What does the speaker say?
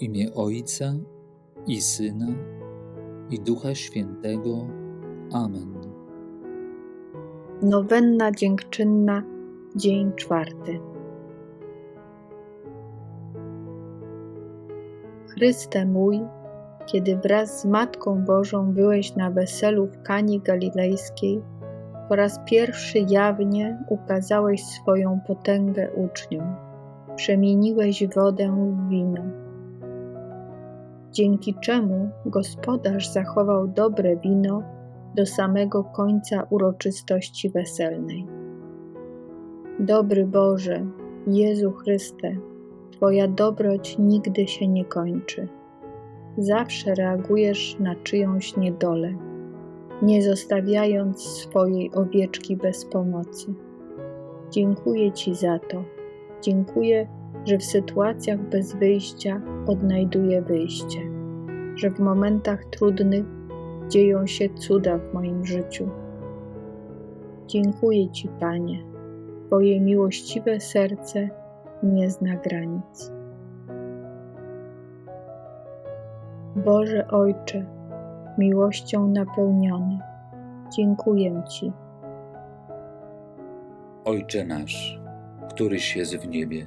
Imię Ojca i Syna i Ducha Świętego. Amen. Nowenna dziękczynna, dzień czwarty. Chryste mój, kiedy wraz z Matką Bożą byłeś na weselu w Kani Galilejskiej, po raz pierwszy jawnie ukazałeś swoją potęgę uczniom. Przemieniłeś wodę w wino. Dzięki czemu gospodarz zachował dobre wino do samego końca uroczystości weselnej. Dobry Boże, Jezu Chryste, Twoja dobroć nigdy się nie kończy. Zawsze reagujesz na czyjąś niedolę, nie zostawiając swojej owieczki bez pomocy. Dziękuję Ci za to. Dziękuję, że w sytuacjach bez wyjścia odnajduję wyjście, że w momentach trudnych dzieją się cuda w moim życiu. Dziękuję Ci, Panie. Twoje miłościwe serce nie zna granic. Boże Ojcze, miłością napełniony, dziękuję Ci. Ojcze nasz, któryś jest w niebie,